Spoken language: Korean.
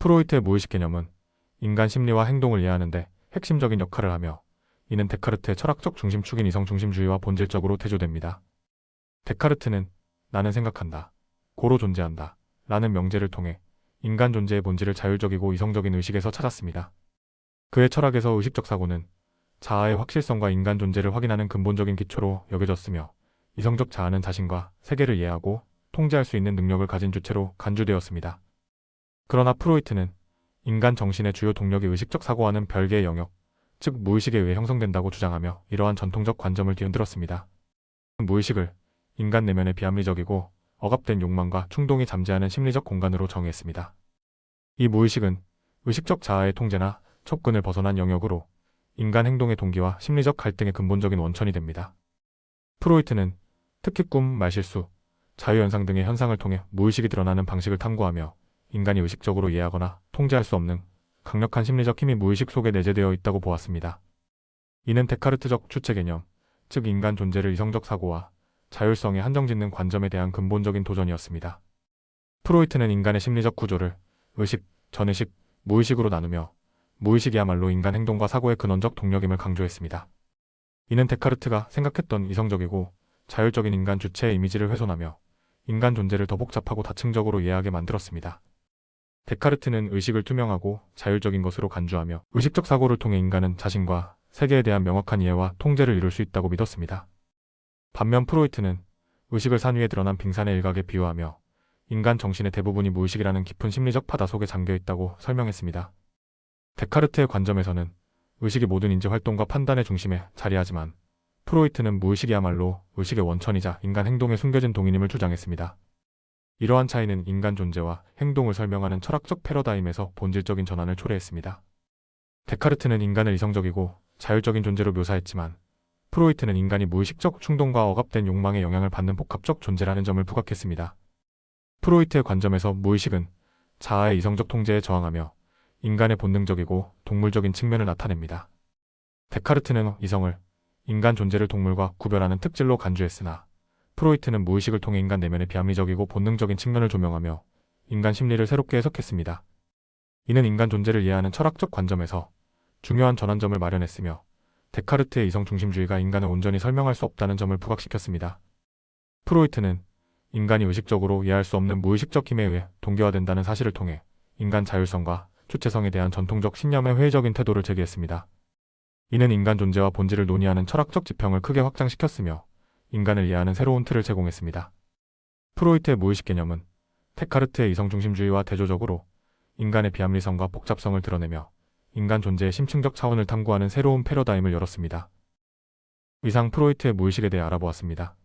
프로이트의 무의식 개념은 인간 심리와 행동을 이해하는데 핵심적인 역할을 하며 이는 데카르트의 철학적 중심축인 이성 중심주의와 본질적으로 대조됩니다. 데카르트는 나는 생각한다, 고로 존재한다 라는 명제를 통해 인간 존재의 본질을 자율적이고 이성적인 의식에서 찾았습니다. 그의 철학에서 의식적 사고는 자아의 확실성과 인간 존재를 확인하는 근본적인 기초로 여겨졌으며 이성적 자아는 자신과 세계를 이해하고 통제할 수 있는 능력을 가진 주체로 간주되었습니다. 그러나 프로이트는 인간 정신의 주요 동력이 의식적 사고와는 별개의 영역, 즉 무의식에 의해 형성된다고 주장하며 이러한 전통적 관점을 뒤흔들었습니다. 무의식을 인간 내면의 비합리적이고 억압된 욕망과 충동이 잠재하는 심리적 공간으로 정의했습니다. 이 무의식은 의식적 자아의 통제나 촉근을 벗어난 영역으로 인간 행동의 동기와 심리적 갈등의 근본적인 원천이 됩니다. 프로이트는 특히 꿈, 말실수, 자유현상 등의 현상을 통해 무의식이 드러나는 방식을 탐구하며 인간이 의식적으로 이해하거나 통제할 수 없는 강력한 심리적 힘이 무의식 속에 내재되어 있다고 보았습니다. 이는 데카르트적 주체 개념, 즉 인간 존재를 이성적 사고와 자율성에 한정짓는 관점에 대한 근본적인 도전이었습니다. 프로이트는 인간의 심리적 구조를 의식, 전의식, 무의식으로 나누며 무의식이야말로 인간 행동과 사고의 근원적 동력임을 강조했습니다. 이는 데카르트가 생각했던 이성적이고 자율적인 인간 주체의 이미지를 훼손하며 인간 존재를 더 복잡하고 다층적으로 이해하게 만들었습니다. 데카르트는 의식을 투명하고 자율적인 것으로 간주하며 의식적 사고를 통해 인간은 자신과 세계에 대한 명확한 이해와 통제를 이룰 수 있다고 믿었습니다. 반면 프로이트는 의식을 산 위에 드러난 빙산의 일각에 비유하며 인간 정신의 대부분이 무의식이라는 깊은 심리적 바다 속에 잠겨 있다고 설명했습니다. 데카르트의 관점에서는 의식이 모든 인지 활동과 판단의 중심에 자리하지만 프로이트는 무의식이야말로 의식의 원천이자 인간 행동에 숨겨진 동인임을 주장했습니다. 이러한 차이는 인간 존재와 행동을 설명하는 철학적 패러다임에서 본질적인 전환을 초래했습니다. 데카르트는 인간을 이성적이고 자율적인 존재로 묘사했지만 프로이트는 인간이 무의식적 충동과 억압된 욕망의 영향을 받는 복합적 존재라는 점을 부각했습니다. 프로이트의 관점에서 무의식은 자아의 이성적 통제에 저항하며 인간의 본능적이고 동물적인 측면을 나타냅니다. 데카르트는 이성을 인간 존재를 동물과 구별하는 특질로 간주했으나 프로이트는 무의식을 통해 인간 내면의 비합리적이고 본능적인 측면을 조명하며 인간 심리를 새롭게 해석했습니다. 이는 인간 존재를 이해하는 철학적 관점에서 중요한 전환점을 마련했으며 데카르트의 이성 중심주의가 인간을 온전히 설명할 수 없다는 점을 부각시켰습니다. 프로이트는 인간이 의식적으로 이해할 수 없는 무의식적 힘에 의해 동기화된다는 사실을 통해 인간 자율성과 주체성에 대한 전통적 신념의 회의적인 태도를 제기했습니다. 이는 인간 존재와 본질을 논의하는 철학적 지평을 크게 확장시켰으며 인간을 이해하는 새로운 틀을 제공했습니다. 프로이트의 무의식 개념은 테카르트의 이성중심주의와 대조적으로 인간의 비합리성과 복잡성을 드러내며 인간 존재의 심층적 차원을 탐구하는 새로운 패러다임을 열었습니다. 이상 프로이트의 무의식에 대해 알아보았습니다.